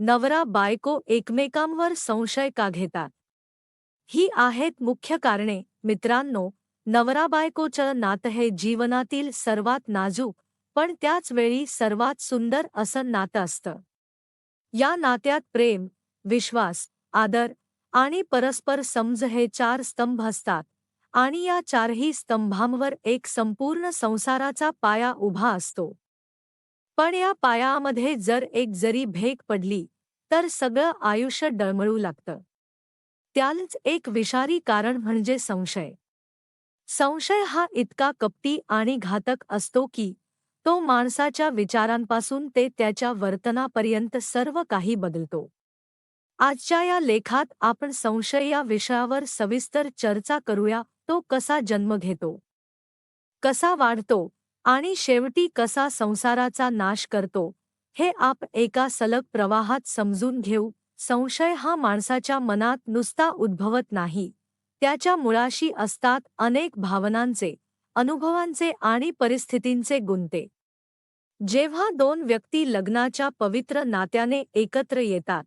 नवरा बायको एकमेकांवर संशय का घेतात ही आहेत मुख्य कारणे. मित्रांनो नवरा बायकोचं नातं हे जीवनातील सर्वात नाजूक पण त्याच वेळी सर्वात सुंदर असं नातं असतं. या नात्यात प्रेम विश्वास आदर आणि परस्पर समज हे चार स्तंभ असतात आणि या चारही स्तंभांवर एक संपूर्ण संसाराचा पाया उभा असतो. पण या पायामध्ये जर एक जरी भेक पडली तर सगळं आयुष्य डळमळू लागतं. त्यालाच एक विषारी कारण म्हणजे संशय. संशय हा इतका कपटी आणि घातक असतो की तो माणसाच्या विचारांपासून ते त्याच्या वर्तनापर्यंत सर्व काही बदलतो. आजच्या या लेखात आपण संशय या विषयावर सविस्तर चर्चा करूया तो कसा जन्म घेतो? कसा वाढतो? आणि शेवटी कसा संसाराचा नाश करतो हे आप एका सलग प्रवाहात समजून घेऊ. संशय हा माणसाच्या मनात नुसता उद्भवत नाही. त्याच्या मुळाशी असतात अनेक भावनांचे अनुभवांचे आणि परिस्थितींचे गुंते. जेव्हा दोन व्यक्ती लग्नाच्या पवित्र नात्याने एकत्र येतात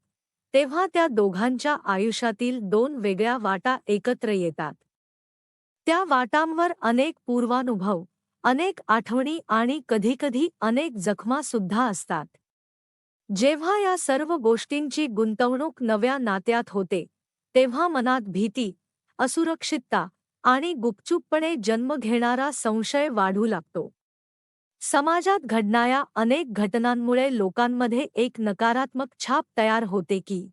तेव्हा त्या दोघांच्या आयुष्यातील दोन वेगळ्या वाटा एकत्र येतात. त्या वाटांवर अनेक पूर्वानुभव अनेक आठवणी आणि कधीकधी अनेक जखमा सुद्धा असतात. जेव्हा या सर्व गोष्टींची गुंतवणूक नव्या नात्यात होते तेव्हा मनात भीती असुरक्षितता आणि गुपचूपपणे जन्म घेणारा संशय वाढू लागतो. समाजात घडणाऱ्या अनेक घटनांमुळे लोकांमध्ये एक नकारात्मक छाप तयार होते की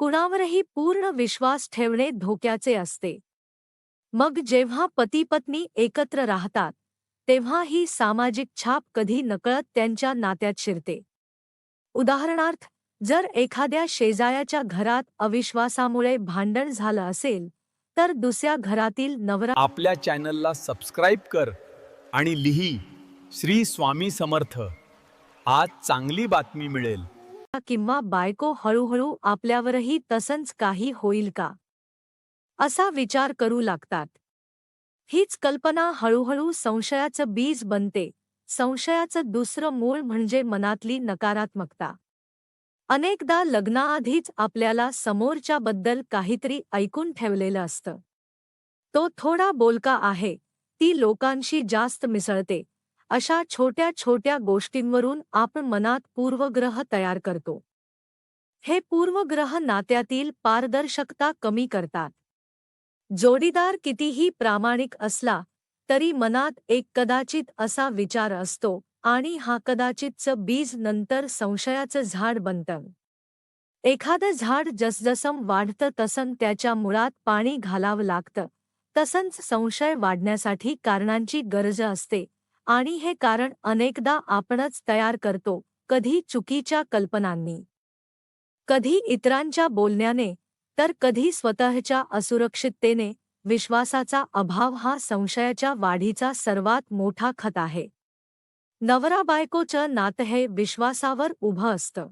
कुणावरही पूर्ण विश्वास ठेवणे धोक्याचे असते. मग जेव्हा पती पत्नी एकत्र राहतात तेव्हा ही सामाजिक छाप कधी नकळत त्यांच्या नात्यात शिरते. उदाहरणार्थ जर एखाद्या शेजायाच्या घरात अविश्वासामुळे भांडण झालं असेल तर दुसऱ्या घरातील नवरा आपल्या चॅनलला सबस्क्राईब कर आणि लिही श्री स्वामी समर्थ. आज चांगली बातमी मिळेल. किंवा बायको हळूहळू आपल्यावरही तसंच काही होईल का? असा विचार करू लागतात. हीच कल्पना हळूहळू संशयाचं बीज बनते. संशयाचं दुसरं मूळ म्हणजे मनातली नकारात्मकता. अनेकदा लग्नाआधीच आपल्याला समोरच्याबद्दल काहीतरी ऐकून ठेवलेलं असतं. तो थोडा बोलका आहे ती लोकांशी जास्त मिसळते. अशा छोट्या छोट्या गोष्टींवरून आपण मनात पूर्वग्रह तयार करतो. हे पूर्वग्रह नात्यातील पारदर्शकता कमी करतात. जोडीदार कितीही प्रामाणिक असला तरी मनात एक कदाचित असा विचार असतो आणि हा कदाचितचं बीज नंतर संशयाचं झाड बनतं. एखादं झाड जसजसं वाढतं तसं त्याच्या मुळात पाणी घालावं लागतं. तसंच संशय वाढण्यासाठी कारणांची गरज असते आणि हे कारण अनेकदा आपणच तयार करतो कधी चुकीच्या कल्पनांनी. कधी इतरांच्या बोलण्याने तर कधी स्वतःच्या असुरक्षिततेने विश्वासाचा अभाव हा संशयाच्या वाढीचा सर्वात मोठा खत आहे. नवरा बायकोचं नातं हे विश्वासावर उभं असतं.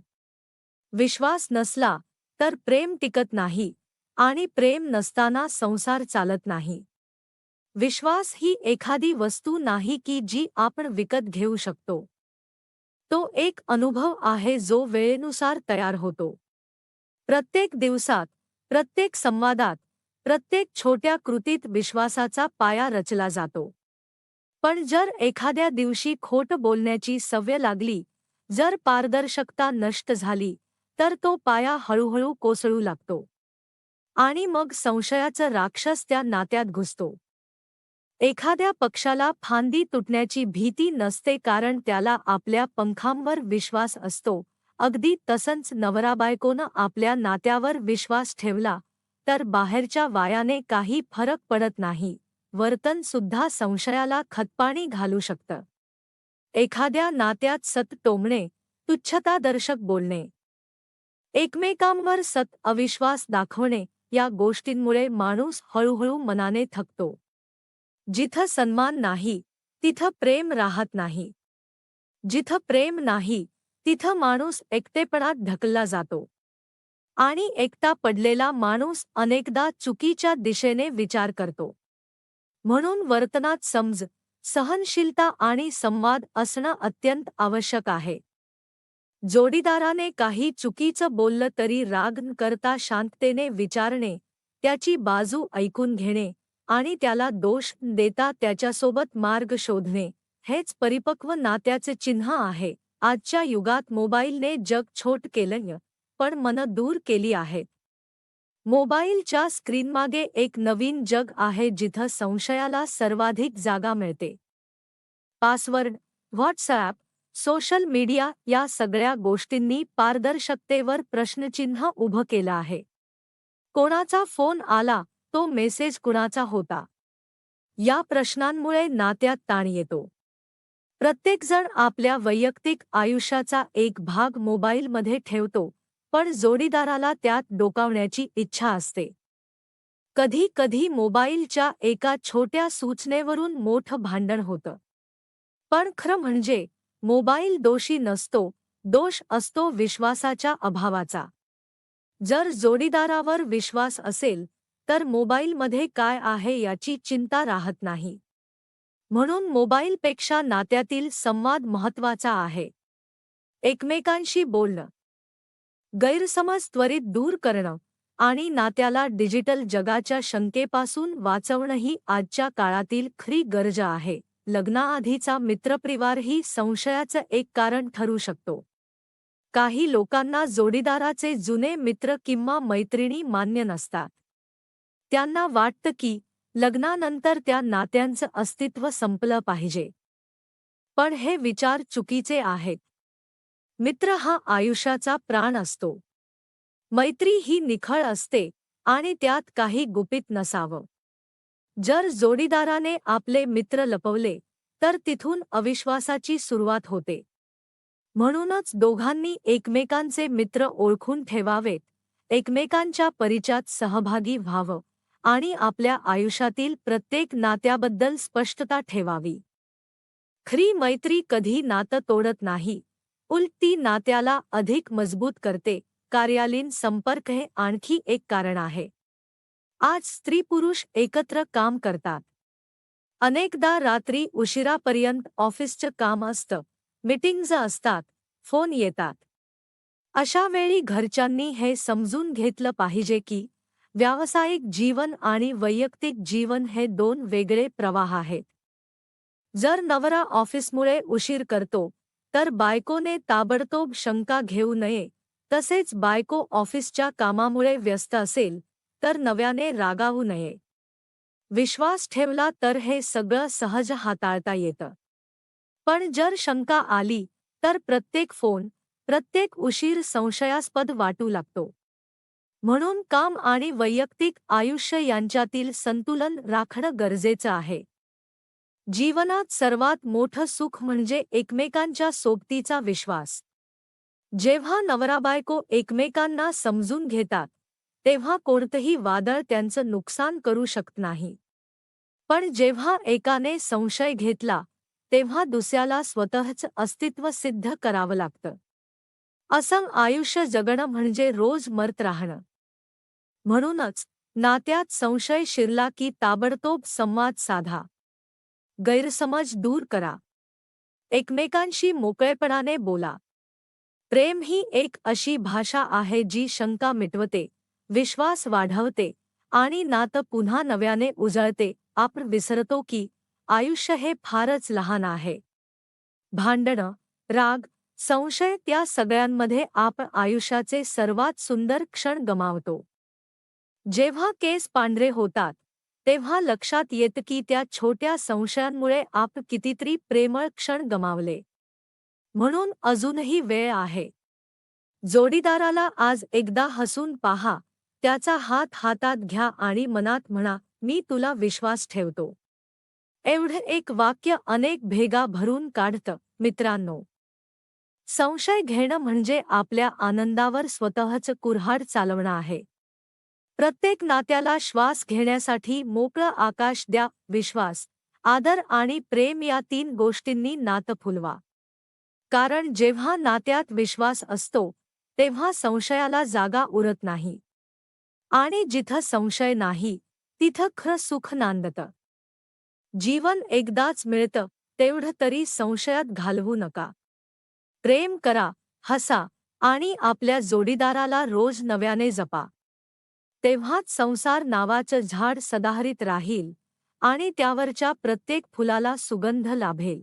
विश्वास नसला तर प्रेम टिकत नाही आणि प्रेम नसताना संसार चालत नाही. विश्वास ही एखादी वस्तू नाही की जी आपण विकत घेऊ शकतो. तो एक अनुभव आहे जो वेळेनुसार तयार होतो. प्रत्येक दिवसात प्रत्येक संवादात प्रत्येक छोट्या कृतीत विश्वासाचा पाया रचला जातो. पण जर एखाद्या दिवशी खोट बोलण्याची सवय लागली जर पारदर्शकता नष्ट झाली तर तो पाया हळूहळू कोसळू लागतो. आणि मग संशयाचं राक्षस त्या नात्यात घुसतो. एखाद्या पक्षाला फांदी तुटण्याची भीती नसते कारण त्याला आपल्या पंखांवर विश्वास असतो अगदी तसंच नवराबायकोनं आपल्या नात्यावर विश्वास ठेवला तर बाहेरच्या वायाने काही फरक पडत नाही. वर्तन सुद्धा संशयाला खतपाणी घालू शकतं. एखाद्या नात्यात सत टोमणे तुच्छतादर्शक बोलणे. एकमेकांवर सत अविश्वास दाखवणे या गोष्टींमुळे माणूस हळूहळू मनाने थकतो. जिथं सन्मान नाही तिथं प्रेम राहत नाही. जिथं प्रेम नाही तिथं माणूस एकटेपणात ढकलला जातो. आणि एकटा पडलेला माणूस अनेकदा चुकीच्या दिशेने विचार करतो. म्हणून वर्तनात समज सहनशीलता आणि संवाद असणं अत्यंत आवश्यक आहे. जोडीदाराने काही चुकीचं बोललं तरी राग न करता शांततेने विचारणे त्याची बाजू ऐकून घेणे आणि त्याला दोष देता त्याच्यासोबत मार्ग शोधणे हेच परिपक्व नात्याचे चिन्ह आहे. आजच्या युगात मोबाईलने जग छोट केलं पण मन दूर केली आहेत मोबाईलच्या स्क्रीनमागे एक नवीन जग आहे जिथं संशयाला सर्वाधिक जागा मिळते. पासवर्ड व्हॉट्सॲप सोशल मीडिया या सगळ्या गोष्टींनी पारदर्शकतेवर प्रश्नचिन्ह उभं केलं आहे. कोणाचा फोन आला तो मेसेज कुणाचा होता? या प्रश्नांमुळे नात्यात ताण येतो. प्रत्येकजण आपल्या वैयक्तिक आयुष्याचा एक भाग मोबाईलमध्ये ठेवतो पण जोडीदाराला त्यात डोकावण्याची इच्छा असते. कधी कधी मोबाईलच्या एका छोट्या सूचनेवरून मोठं भांडण होतं. पण खरं म्हणजे मोबाईल दोषी नसतो दोष असतो विश्वासाच्या अभावाचा. जर जोडीदारावर विश्वास असेल तर मोबाईलमध्ये काय आहे याची चिंता राहत नाही. म्हणून मोबाईलपेक्षा नात्यातील संवाद महत्त्वाचा आहे. एकमेकांशी बोलणं. गैरसमज त्वरित दूर करणं आणि नात्याला डिजिटल जगाच्या शंकेपासून वाचवणंही आजच्या काळातील खरी गरज आहे. लग्नाआधीचा मित्रपरिवारही संशयाचं एक कारण ठरू शकतो. काही लोकांना जोडीदाराचे जुने मित्र किंवा मैत्रिणी मान्य नसतात. त्यांना वाटतं की लग्नानंतर त्या नात्यांचं अस्तित्व संपलं पाहिजे. पण हे विचार चुकीचे आहेत. मित्र हा आयुष्याचा प्राण असतो. मैत्री ही निखळ असते आणि त्यात काही गुपित नसावं. जर जोडीदाराने आपले मित्र लपवले तर तिथून अविश्वासाची सुरुवात होते. म्हणूनच दोघांनी एकमेकांचे मित्र ओळखून ठेवावेत एकमेकांच्या परिचयात सहभागी व्हावं. आणि आपल्या आयुष्यातील प्रत्येक नात्याबद्दल स्पष्टता ठेवावी. खरी मैत्री कधी नातं तोडत नाही. उलट ती नात्याला अधिक मजबूत करते. कार्यालयीन संपर्क हे आणखी एक कारण आहे. आज स्त्री पुरुष एकत्र काम करतात. अनेकदा रात्री उशिरापर्यंत ऑफिसचं काम असतं. मिटिंग्ज असतात. फोन येतात. अशा वेळी घरच्यांनी हे समजून घेतलं पाहिजे की व्यावसायिक जीवन आणि वैयक्तिक जीवन हे दोन वेगळे प्रवाह आहेत. जर नवरा ऑफिसमुळे उशीर करतो तर बायकोने ताबडतोब शंका घेऊ नये. तसेच बायको ऑफिसच्या कामामुळे व्यस्त असेल तर नव्याने रागावू नये. विश्वास ठेवला तर हे सगळं सहज हाताळता येतं. पण जर शंका आली तर प्रत्येक फोन प्रत्येक उशीर संशयास्पद वाटू लागतो. म्हणून काम आणि वैयक्तिक आयुष्य यांच्यातील संतुलन राखणं गरजेचं आहे. जीवनात सर्वात मोठं सुख म्हणजे एकमेकांच्या सोबतीचा विश्वास. जेव्हा नवराबायको एकमेकांना समजून घेतात तेव्हा कोणतंही वादळ त्यांचं नुकसान करू शकत नाही. पण जेव्हा एकाने संशय घेतला तेव्हा दुसऱ्याला स्वतःचं अस्तित्व सिद्ध करावं लागतं. असं आयुष्य जगणं म्हणजे रोज मरत राहणं. म्हणूनच नात्यात संशय शिरला की ताबडतोब संवाद साधा. गैरसमज दूर करा. एकमेकांशी मोकळेपणाने बोला. प्रेम ही एक अशी भाषा आहे जी शंका मिटवते विश्वास वाढवते आणि नातं पुन्हा नव्याने उजळते. आपण विसरतो की आयुष्य हे फारच लहान आहे. भांडणं राग संशय त्या सगळ्यांमध्ये आपण आयुष्याचे सर्वात सुंदर क्षण गमावतो. जेव्हा केस पांढरे होतात तेव्हा लक्षात येतं की त्या छोट्या संशयांमुळे आप कितीतरी प्रेमळ क्षण गमावले. म्हणून अजूनही वेळ आहे. जोडीदाराला आज एकदा हसून पहा त्याचा हात हातात घ्या आणि मनात म्हणा मी तुला विश्वास ठेवतो. एवढं एक वाक्य अनेक भेगा भरून काढतं मित्रांनो. संशय घेणं म्हणजे आपल्या आनंदावर स्वतःचं कुऱ्हाड चालवणं आहे. प्रत्येक नात्याला श्वास घेण्यासाठी मोकळं आकाश द्या विश्वास आदर आणि प्रेम या तीन गोष्टींनी नातं फुलवा. कारण जेव्हा नात्यात विश्वास असतो तेव्हा संशयाला जागा उरत नाही. आणि जिथं संशय नाही तिथं खरं सुख नांदतं. जीवन एकदाच मिळतं तेवढं तरी संशयात घालवू नका. प्रेम करा हसा आणि आपल्या जोडीदाराला रोज नव्याने जपा. तेव्हाच संसार नावाचं झाड सदाहरित राहील आणि त्यावरच्या प्रत्येक फुलाला सुगंध लाभेल.